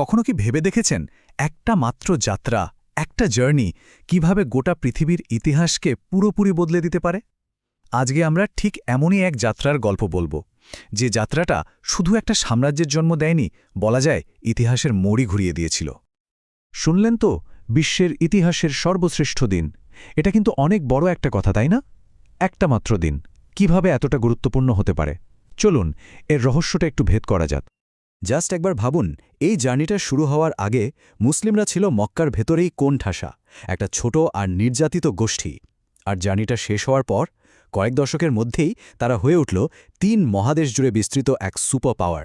কখনো কি ভেবে দেখেছেন? একটা মাত্র যাত্রা, একটা জার্নি কীভাবে গোটা পৃথিবীর ইতিহাসকে পুরোপুরি বদলে দিতে পারে? আজকে আমরা ঠিক এমনই এক যাত্রার গল্প বলব। যে যাত্রাটা শুধু একটা সাম্রাজ্যের জন্ম দেয়নি, বলা যায় ইতিহাসের মোড়ি ঘুরিয়ে দিয়েছিল। শুনলেন তো, বিশ্বের ইতিহাসের সর্বশ্রেষ্ঠ দিন। এটা কিন্তু অনেক বড় একটা কথা, তাই না? একটা মাত্র দিন। কীভাবে এতটা গুরুত্বপূর্ণ হতে পারে? চলুন, এর রহস্যটা একটু ভেদ করা যাক। জাস্ট একবার ভাবুন, এই জার্নিটা শুরু হওয়ার আগে মুসলিমরা ছিল মক্কার ভেতরেই কোন ঠাসা, একটা ছোট আর নির্যাতিত গোষ্ঠী। আর জার্নিটা শেষ হওয়ার পর, কয়েক দশকের মধ্যেই তারা হয়ে উঠল তিন মহাদেশ জুড়ে বিস্তৃত এক সুপার পাওয়ার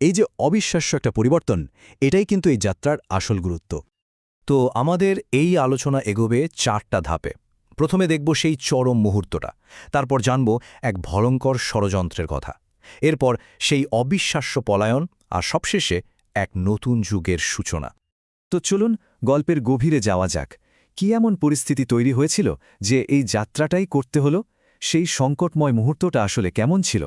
এই যে অবিশ্বাস্য একটা পরিবর্তন, এটাই কিন্তু এই যাত্রার আসল গুরুত্ব। তো আমাদের এই আলোচনা এগোবে চারটা ধাপে। প্রথমে দেখব সেই চরম মুহূর্তটা, তারপর জানব এক ভয়ঙ্কর ষড়যন্ত্রের কথা। এরপর সেই অবিশ্বাস্য পলায়ন আর সবশেষে এক নতুন যুগের সূচনা। তো চলুন গল্পের গভীরে যাওয়া যাক। কি এমন পরিস্থিতি তৈরি হয়েছিল যে এই যাত্রাটাই করতে হলো? সেই সংকটময় মুহূর্তটা আসলে কেমন ছিল?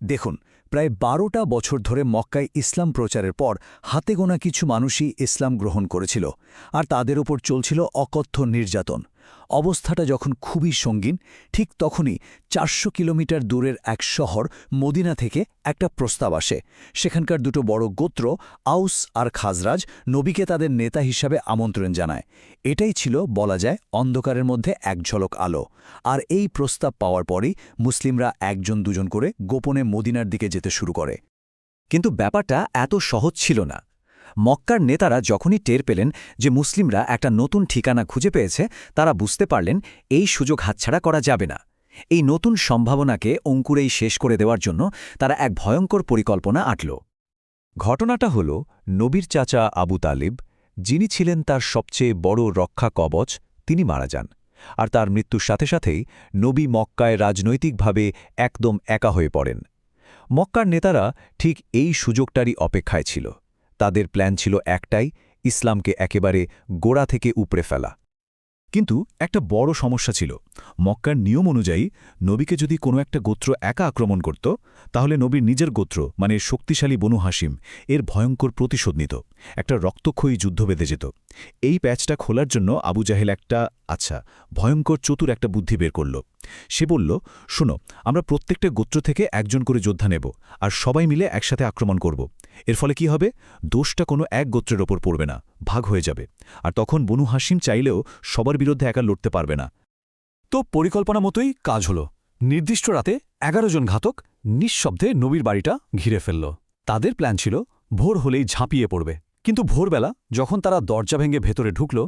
দেখুন, প্রায় বারোটা বছর ধরে মক্কায় ইসলাম প্রচারের পর হাতে গোনা কিছু মানুষই ইসলাম গ্রহণ করেছিল, আর তাদের ওপর চলছিল অকথ্য নির্যাতন। অবস্থাটা যখন খুবই সঙ্গীন, ঠিক তখনই চারশো কিলোমিটার দূরের এক শহর মদিনা থেকে একটা প্রস্তাব আসে। সেখানকার দুটো বড় গোত্র, আউস আর খাজরাজ, নবীকে তাদের নেতা হিসাবে আমন্ত্রণ জানায়। এটাই ছিল বলা যায় অন্ধকারের মধ্যে এক ঝলক আলো। আর এই প্রস্তাব পাওয়ার পরই মুসলিমরা একজন দুজন করে গোপনে মদিনার দিকে যেতে শুরু করে। কিন্তু ব্যাপারটা এত সহজ ছিল না। মক্কার নেতারা যখনই টের পেলেন যে মুসলিমরা একটা নতুন ঠিকানা খুঁজে পেয়েছে, তারা বুঝতে পারলেন এই সুযোগ হাতছাড়া করা যাবে না। এই নতুন সম্ভাবনাকে অঙ্কুরেই শেষ করে দেওয়ার জন্য তারা এক ভয়ঙ্কর পরিকল্পনা আটল। ঘটনাটা হল, নবীর চাচা আবু তালিব, যিনি ছিলেন তার সবচেয়ে বড় রক্ষা কবচ, তিনি মারা যান। আর তার মৃত্যুর সাথে সাথেই নবী মক্কায় রাজনৈতিকভাবে একদম একা হয়ে পড়েন। মক্কার নেতারা ঠিক এই সুযোগটারই অপেক্ষায় ছিল। তাদের প্ল্যান ছিল একটাই, ইসলামকে একেবারে গোড়া থেকে উপড়ে ফেলা। কিন্তু একটা বড় সমস্যা ছিল। মক্কার নিয়ম অনুযায়ী নবীকে যদি কোনো একটা গোত্র একা আক্রমণ করত, তাহলে নবীর নিজের গোত্র মানে শক্তিশালী বনু হাসিম এর ভয়ঙ্কর প্রতিশোধ নিত। একটা রক্তক্ষয়ী যুদ্ধ বেঁধে যেত। এই প্যাচটা খোলার জন্য আবু জাহেল একটা আচ্ছা ভয়ঙ্কর চতুর একটা বুদ্ধি বের করল। সে বলল, শোনো, আমরা প্রত্যেকটা গোত্র থেকে একজন করে যোদ্ধা নেব আর সবাই মিলে একসাথে আক্রমণ করব। এর ফলে কি হবে? দোষটা কোনো এক গোত্রের ওপর পড়বে না, ভাগ হয়ে যাবে। আর তখন বনু হাসিম চাইলেও সবার বিরুদ্ধে একা লড়তে পারবে না। তো পরিকল্পনা মতোই কাজ হল। নির্দিষ্ট রাতে এগারো জন ঘাতক নিঃশব্দে নবীর বাড়িটা ঘিরে ফেলল। তাদের প্ল্যান ছিল, ভোর হলেই ঝাঁপিয়ে পড়বে। কিন্তু ভোরবেলা যখন তারা দরজা ভেঙে ভেতরে ঢুকল,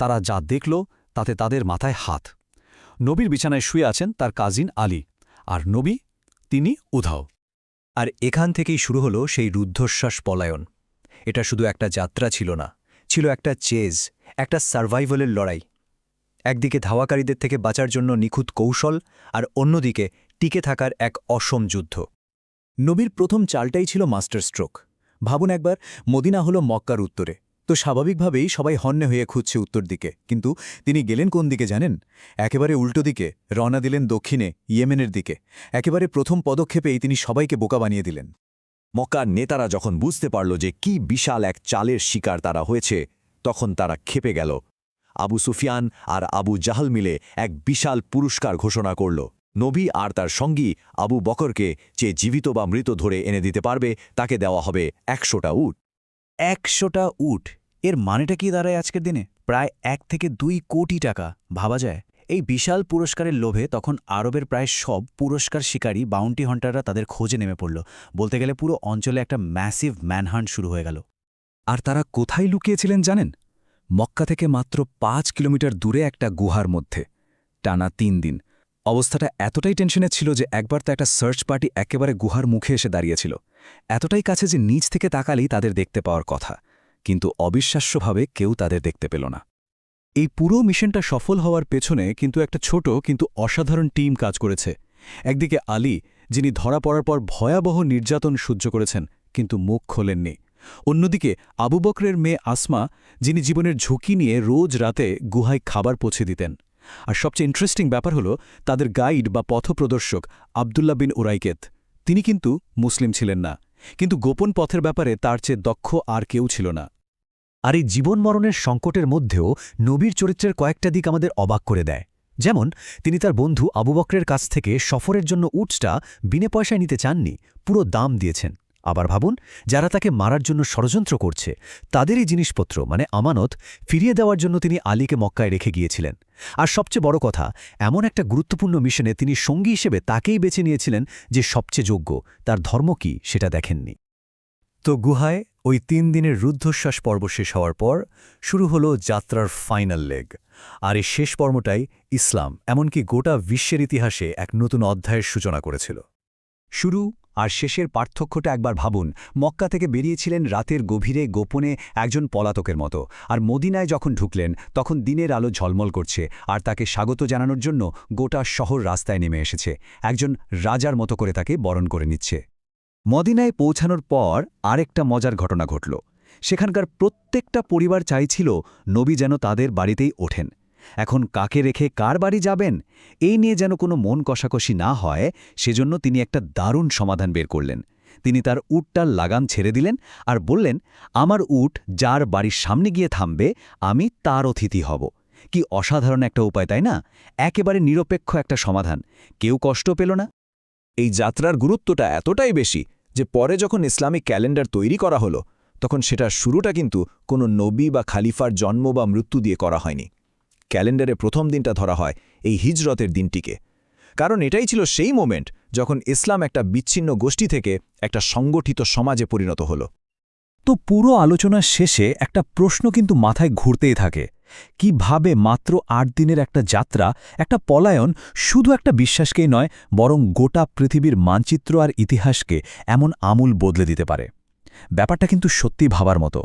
তারা যা দেখল, তাতে তাদের মাথায় হাত। নবীর বিছানায় শুয়ে আছেন তার কাজিন আলী। আর নবী, তিনি উধাও। আর এখান থেকেই শুরু হলো সেই রুদ্ধশ্বাস পলায়ন। এটা শুধু একটা যাত্রা ছিল না, ছিল একটা চেজ, একটা সার্ভাইভালের লড়াই। একদিকে ধাওয়াকারীদের থেকে বাঁচার জন্য নিখুঁত কৌশল, আর অন্যদিকে টিকে থাকার এক অসম যুদ্ধ। নবীর প্রথম চালটাই ছিল মাস্টার স্ট্রোক ভাবুন একবার, মদিনা হলো মক্কার উত্তরে। তো স্বাভাবিকভাবেই সবাই হন্যে হয়ে খুঁজছে উত্তর দিকে। কিন্তু তিনি গেলেন কোন দিকে জানেন? একেবারে উল্টো দিকে, রওনা দিলেন দক্ষিণে, ইয়েমেনের দিকে। একেবারে প্রথম পদক্ষেপেই তিনি সবাইকে বোকা বানিয়ে দিলেন। মক্কার নেতারা যখন বুঝতে পারল যে কি বিশাল এক চালের শিকার তারা হয়েছে, তখন তারা খেপে গেল। আবু সুফিয়ান আর আবু জাহাল মিলে এক বিশাল পুরস্কার ঘোষণা করল। নবী আর তার সঙ্গী আবু বকরকে যে জীবিত বা মৃত ধরে এনে দিতে পারবে, তাকে দেওয়া হবে একশোটা উট। একশোটা উট। এর মানেটা কি দাঁড়ায় আজকের দিনে? প্রায় এক থেকে দুই কোটি টাকা, ভাবা যায়। এই বিশাল পুরস্কারের লোভে তখন আরবের প্রায় সব পুরস্কার শিকারী বাউন্টি হান্টাররা তাদের খোঁজে নেমে পড়ল। বলতে গেলে পুরো অঞ্চলে একটা ম্যাসিভ ম্যানহান্ট শুরু হয়ে গেল। আর তারা কোথায় লুকিয়েছিলেন জানেন? মক্কা থেকে মাত্র পাঁচ কিলোমিটার দূরে একটা গুহার মধ্যে। টানা তিন দিন। অবস্থাটা এতটাই টেনশনে ছিল যে একবার তো একটা সার্চ পার্টি একেবারে গুহার মুখে এসে দাঁড়িয়েছিল। এতটাই কাছে যে নিচ থেকে তাকালেই তাদের দেখতে পাওয়ার কথা, কিন্তু অবিশ্বাস্যভাবে কেউ তাদের দেখতে পেল না। এই পুরো মিশনটা সফল হওয়ার পেছনে কিন্তু একটা ছোট, কিন্তু অসাধারণ টিম কাজ করেছে। একদিকে আলী, যিনি ধরা পড়ার পর ভয়াবহ নির্যাতন সহ্য করেছেন, কিন্তু মুখ খোলেননি। অন্যদিকে আবু বকরের মেয়ে আসমা, যিনি জীবনের ঝুঁকি নিয়ে রোজ রাতে গুহায় খাবার পৌঁছে দিতেন। আর সবচেয়ে ইন্টারেস্টিং ব্যাপার হল, তাদের গাইড বা পথপ্রদর্শক আবদুল্লা বিন উরাইকেত। তিনি কিন্তু মুসলিম ছিলেন না, কিন্তু গোপন পথের ব্যাপারে তার চেয়ে দক্ষ আর কেউ ছিল না। আর এই জীবন মরণের সংকটের মধ্যেও নবীর চরিত্রের কয়েকটা দিক আমাদের অবাক করে দেয়। যেমন, তিনি তার বন্ধু আবু বক্রের কাছ থেকে সফরের জন্য উটসটা বিনে পয়সায় নিতে চাননি, পুরো দাম দিয়েছেন। আবার ভাবুন, যারা তাকে মারার জন্য ষড়যন্ত্র করছে, তাদেরই জিনিসপত্র মানে আমানত, ফিরিয়ে দেওয়ার জন্য তিনি আলীকে মক্কায় রেখে গিয়েছিলেন। আর সবচেয়ে বড় কথা, এমন একটা গুরুত্বপূর্ণ মিশনে তিনি সঙ্গী হিসেবে তাকেই বেছে নিয়েছিলেন যে সবচেয়ে যোগ্য, তার ধর্ম কি সেটা দেখেননি। তো গুহায় ওই তিন দিনের রুদ্ধশ্বাস পর্ব শেষ হওয়ার পর, শুরু হলো যাত্রার ফাইনাল লেগ। আর এই শেষ পর্বটাই ইসলাম, এমনকি গোটা বিশ্বের ইতিহাসে এক নতুন অধ্যায়ের সূচনা করেছিল। শুরু আর শেষের পার্থক্যটা একবার ভাবুন, মক্কা থেকে বেরিয়েছিলেন রাতের গভীরে গোপনে একজন পলাতকের মতো। আর মদিনায় যখন ঢুকলেন, তখন দিনের আলো ঝলমল করছে, আর তাকে স্বাগত জানানোর জন্য গোটা শহর রাস্তায় নেমে এসেছে। একজন রাজার মতো করে তাকে বরণ করে নিচ্ছে। মদিনায় পৌঁছানোর পর আরেকটা মজার ঘটনা ঘটল। সেখানকার প্রত্যেকটা পরিবার চাইছিল নবী যেন তাদের বাড়িতেই ওঠেন। এখন কাকে রেখে কার বাড়ি যাবেন? এই নিয়ে যেন কোনো মন কষাকষি না হয়, সেজন্য তিনি একটা দারুণ সমাধান বের করলেন। তিনি তার উটটার লাগাম ছেড়ে দিলেন আর বললেন, আমার উট যার বাড়ির সামনে গিয়ে থামবে, আমি তার অতিথি হব। কি অসাধারণ একটা উপায়, তাই না? একেবারে নিরপেক্ষ একটা সমাধান। কেউ কষ্ট পেল না। এই যাত্রার গুরুত্বটা এতটাই বেশি যে পরে যখন ইসলামিক ক্যালেন্ডার তৈরি করা হলো, তখন সেটার শুরুটা কিন্তু কোনো নবী বা খালিফার জন্ম বা মৃত্যু দিয়ে করা হয়নি। ক্যালেন্ডারে প্রথম দিনটা ধরা হয় এই হিজরতের দিনটিকে। কারণ এটাই ছিল সেই মোমেন্ট যখন ইসলাম একটা বিচ্ছিন্ন গোষ্ঠী থেকে একটা সংগঠিত সমাজে পরিণত হল। তো পুরো আলোচনার শেষে একটা প্রশ্ন কিন্তু মাথায় ঘুরতেই থাকে। কীভাবে মাত্র আট দিনের একটা যাত্রা, একটা পলায়ন শুধু একটা বিশ্বাসকেই নয়, বরং গোটা পৃথিবীর মানচিত্র আর ইতিহাসকে এমন আমূল বদলে দিতে পারে? ব্যাপারটা কিন্তু সত্যি ভাবার মতো।